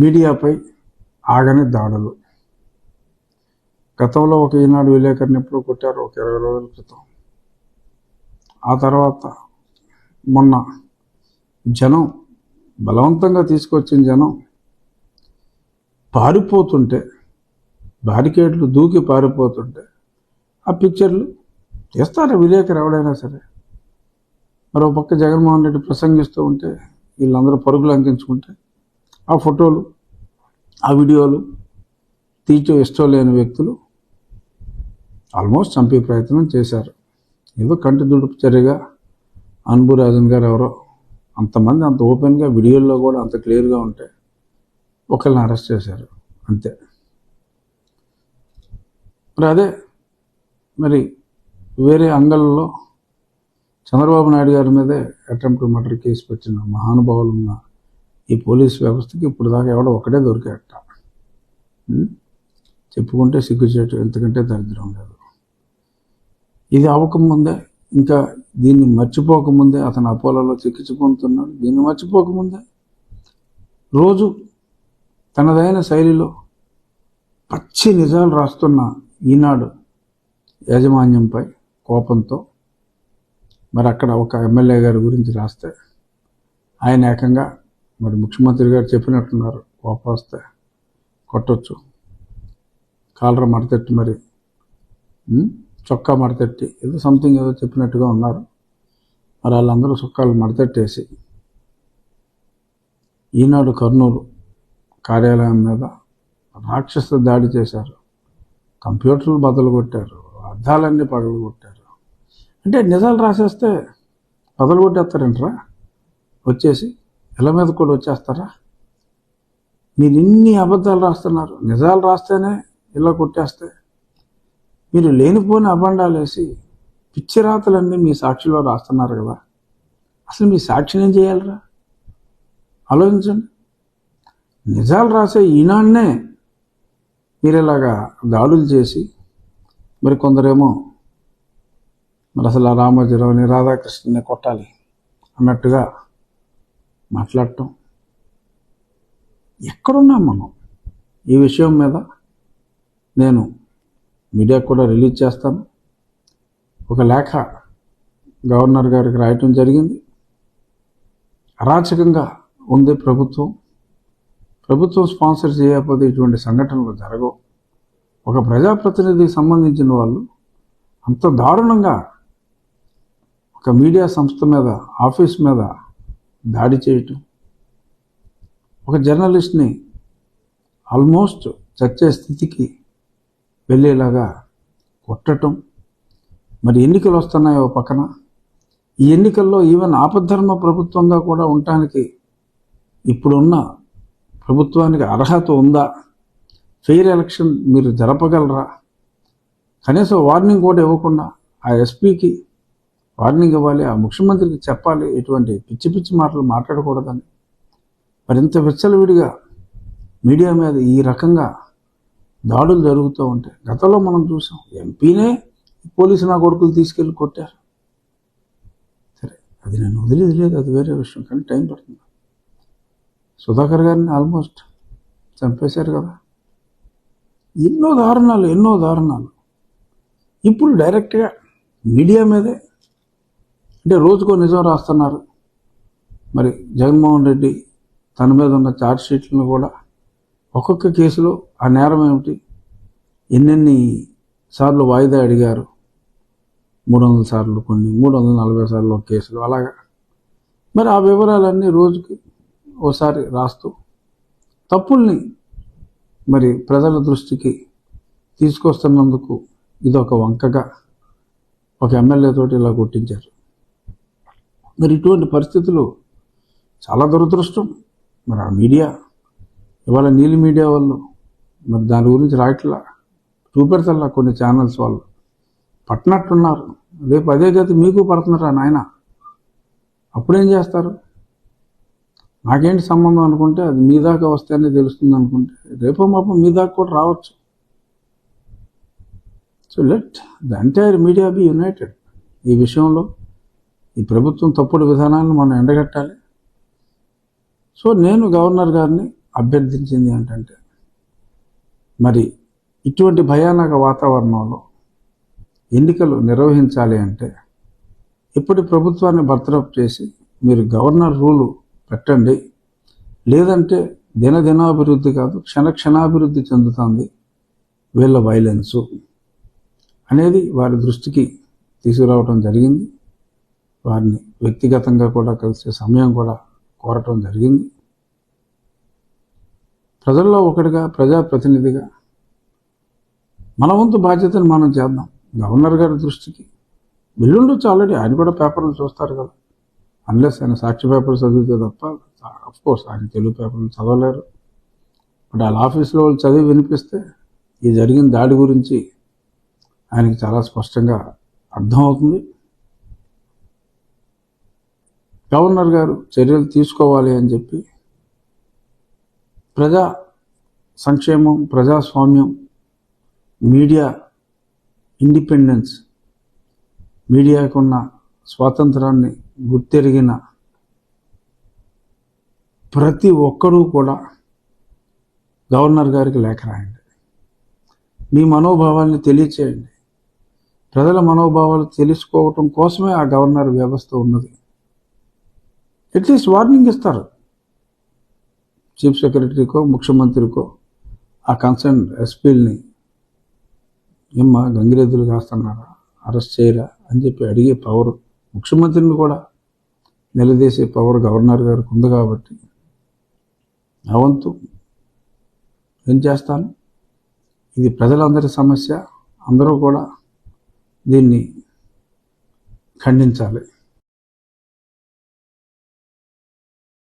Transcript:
మీడియాపై ఆగని దాడులు. గతంలో ఒక ఈనాడు విలేకరిని ఎప్పుడు కొట్టారు ఒక ఇరవై రోజుల క్రితం. ఆ తర్వాత మొన్న జనం బలవంతంగా తీసుకొచ్చిన జనం పారిపోతుంటే బారికేడ్లు దూకి పారిపోతుంటే ఆ పిక్చర్లు తీస్తారు విలేకరు ఎవడైనా సరే? మరో పక్క జగన్మోహన్ రెడ్డి ప్రసంగిస్తూ ఉంటే వీళ్ళందరూ పరుగులు అంకించుకుంటే ఆ ఫోటోలు ఆ వీడియోలు తీర్చో ఇష్టం లేని వ్యక్తులు ఆల్మోస్ట్ చంపే ప్రయత్నం చేశారు. ఏదో కంటి దుడుపు చర్యగా అన్బురాజన్ గారు ఎవరో అంతమంది అంత ఓపెన్గా వీడియోల్లో కూడా అంత క్లియర్గా ఉంటే ఒకరిని అరెస్ట్ చేశారు. అంతే. మరి అదే మరి వేరే అంగళ్ళలో చంద్రబాబు నాయుడు గారి మీదే అటెంప్ట్ మర్డర్ కేసు పెట్టిన మహానుభావులు ఉన్న ఈ పోలీస్ వ్యవస్థకి ఇప్పుడు దాకా ఎవడో ఒకటే దొరికాడట. ఉం? చెప్పుకుంటే సిగ్గుచేటు ఎంతకంటే దరిద్రం లేదు. ఇది అవ్వకముందే ఇంకా దీన్ని మర్చిపోకముందే అతను అపోలలో చిక్కించుకుంటున్నాడు దీన్ని మర్చిపోకముందే రోజు తనదైన శైలిలో పచ్చి నిజాలు రాస్తున్న ఈనాడు యాజమాన్యంపై కోపంతో మరి అక్కడ ఒక ఎమ్మెల్యే గారి గురించి రాస్తే ఆయన ఏకంగా మరి ముఖ్యమంత్రి గారు చెప్పినట్టున్నారు కోపం వస్తే కొట్టొచ్చు. కాలర మడతెట్టి మరి. చొక్కా మడతెట్టి. ఏదో సంథింగ్ ఏదో చెప్పినట్టుగా ఉన్నారు. మరి వాళ్ళందరూ చొక్కాలు మడతెట్టేసి ఈనాడు కర్నూలు కార్యాలయం మీద రాక్షస దాడి చేశారు. కంప్యూటర్లు బదులు కొట్టారు అద్దాలన్నీ పగలు కొట్టారు. అంటే నిజాలు రాసేస్తే పగలు కొట్టేస్తారంటరా? వచ్చేసి ఎలా మీద కూడా వచ్చేస్తారా? మీరు ఇన్ని అబద్ధాలు రాస్తున్నారు. నిజాలు రాస్తేనే ఇలా కొట్టేస్తే. మీరు లేనిపోని అబండాలు వేసి పిచ్చి రాతలన్నీ మీ సాక్షిలో రాస్తున్నారు కదా. అసలు మీ సాక్షిని ఏం చేయాలరా? ఆలోచించండి. నిజాలు రాసే ఈనాడనే మీరు ఇలాగా దాడులు చేసి మరి కొందరేమో మరి అసలు ఆ రామోజీరావుని రాధాకృష్ణని కొట్టాలి అన్నట్టుగా మాట్లాడటం. ఎక్కడున్నాం మనం ఈ విషయం మీద నేను మీడియాకు కూడా రిలీజ్ చేస్తాను. ఒక లేఖ గవర్నర్ గారికి రాయటం జరిగింది. అరాచకంగా ఉంది ప్రభుత్వం. ప్రభుత్వం స్పాన్సర్ చేయకపోతే ఇటువంటి సంఘటనలు జరగవు. ఒక ప్రజాప్రతినిధికి సంబంధించిన వాళ్ళు అంత దారుణంగా ఒక మీడియా సంస్థ మీద ఆఫీస్ మీద దాడి చేయటం ఒక జర్నలిస్ట్ని ఆల్మోస్ట్ చచ్చే స్థితికి వెళ్ళేలాగా కొట్టటం. మరి ఎన్నికలు వస్తున్నాయో పక్కన. ఈ ఎన్నికల్లో ఈవెన్ ఆపద్ధర్మ ప్రభుత్వంగా కూడా ఉండటానికి ఇప్పుడున్న ప్రభుత్వానికి అర్హత ఉందా? ఫెయిర్ ఎలక్షన్ మీరు జరపగలరా? కనీసం వార్నింగ్ కూడా ఇవ్వకుండా ఆ ఎస్పీకి వార్నింగ్ ఇవ్వాలి ఆ ముఖ్యమంత్రికి చెప్పాలి ఇటువంటి పిచ్చి పిచ్చి మాటలు మాట్లాడకూడదని. మరింత విచ్చలవిడిగా మీడియా మీద ఈ రకంగా దాడులు జరుగుతూ ఉంటాయి గతంలో మనం చూసాం ఎంపీనే పోలీసు నా కొడుకులు తీసుకెళ్ళి కొట్టారు. సరే అది నేను వదిలేది లేదు అది వేరే విషయం కానీ టైం పడుతుంది. సుధాకర్ గారిని ఆల్మోస్ట్ చంపేశారు కదా. ఎన్నో దారుణాలు ఎన్నో దారుణాలు. ఇప్పుడు డైరెక్ట్గా మీడియా మీదే అంటే రోజుకో నిజం రాస్తున్నారు. మరి జగన్మోహన్ రెడ్డి తన మీద ఉన్న ఛార్జ్ షీట్లను కూడా ఒక్కొక్క కేసులో ఆ నేరం ఏమిటి? ఎన్నెన్ని సార్లు వాయిదా అడిగారు? మూడు వందల సార్లు కొన్ని మూడు వందల నలభై సార్లు ఒక కేసులు అలాగా. మరి ఆ వివరాలన్నీ రోజుకి ఓసారి రాస్తూ తప్పుల్ని మరి ప్రజల దృష్టికి తీసుకొస్తున్నందుకు ఇది ఒక వంకగా ఒక ఎమ్మెల్యే తోటి ఇలా కొట్టించారు. మరి ఇటువంటి పరిస్థితులు చాలా దురదృష్టం. మరి ఆ మీడియా ఇవాళ నీలి మీడియా వాళ్ళు మరి దాని గురించి రాయట్లా? చూపెడతల్లా కొన్ని ఛానల్స్ వాళ్ళు. పట్టినట్టున్నారు. రేపు అదే గతి మీకు పడుతున్నారా నాయన. అప్పుడేం చేస్తారు? నాకేంటి సంబంధం అనుకుంటే అది మీ దాకా వస్తేనే తెలుస్తుంది అనుకుంటే రేపో మాపం మీ దాకా కూడా రావచ్చు. So let the entire media be united ఈ విషయంలో. ఈ ప్రభుత్వం తప్పుడు విధానాన్ని మనం ఎండగట్టాలి. సో నేను గవర్నర్ గారిని అభ్యర్థించింది ఏంటంటే మరి ఇటువంటి భయానక వాతావరణంలో ఎన్నికలు నిర్వహించాలి అంటే ఇప్పటి ప్రభుత్వాన్ని బర్తరఫ్ చేసి మీరు గవర్నర్ రూలు పెట్టండి. లేదంటే దినదినాభివృద్ధి కాదు క్షణ క్షణాభివృద్ధి చెందుతుంది వీళ్ళ వైలెన్సు అనేది వారి దృష్టికి తీసుకురావడం జరిగింది. వారిని వ్యక్తిగతంగా కూడా కలిసే సమయం కూడా కోరటం జరిగింది. ప్రజల్లో ఒకటిగా ప్రజాప్రతినిధిగా మన వంతు బాధ్యతను మనం చేద్దాం. గవర్నర్ గారి దృష్టికి వెళ్ళుండొచ్చు ఆల్రెడీ. ఆయన కూడా పేపర్లు చూస్తారు కదా. అన్లెస్ ఆయన సాక్షి పేపర్ చదివితే తప్ప అఫ్ కోర్స్ ఆయన తెలుగు పేపర్లు చదవలేరు. బట్ వాళ్ళ ఆఫీస్లో వాళ్ళు చదివి వినిపిస్తే ఈ జరిగిన దాడి గురించి ఆయనకి చాలా స్పష్టంగా అర్థమవుతుంది. గవర్నర్ గారు చర్యలు తీసుకోవాలి అని చెప్పి ప్రజా సంక్షేమం ప్రజాస్వామ్యం మీడియా ఇండిపెండెన్స్ మీడియాకున్న స్వాతంత్రాన్ని గుర్తెరిగిన ప్రతి ఒక్కరూ కూడా గవర్నర్ గారికి లేఖ రాయండి. మీ మనోభావాల్ని తెలియచేయండి. ప్రజల మనోభావాలు తెలుసుకోవటం కోసమే ఆ గవర్నర్ వ్యవస్థ ఉన్నది. అట్లీస్ట్ వార్నింగ్ ఇస్తారు. చీఫ్ సెక్రటరీకో ముఖ్యమంత్రికో ఆ కన్సర్న్ ఎస్పీల్ని ఏమ్మా గంగిరెద్దులు కాస్తున్నారా? అరెస్ట్ చేయరా? అని చెప్పి అడిగే పవర్ ముఖ్యమంత్రిని కూడా నిలదీసే పవర్ గవర్నర్ గారికి ఉంది కాబట్టి అవంతు ఏం చేస్తాను? ఇది ప్రజలందరి సమస్య. అందరూ కూడా దీన్ని ఖండించాలి.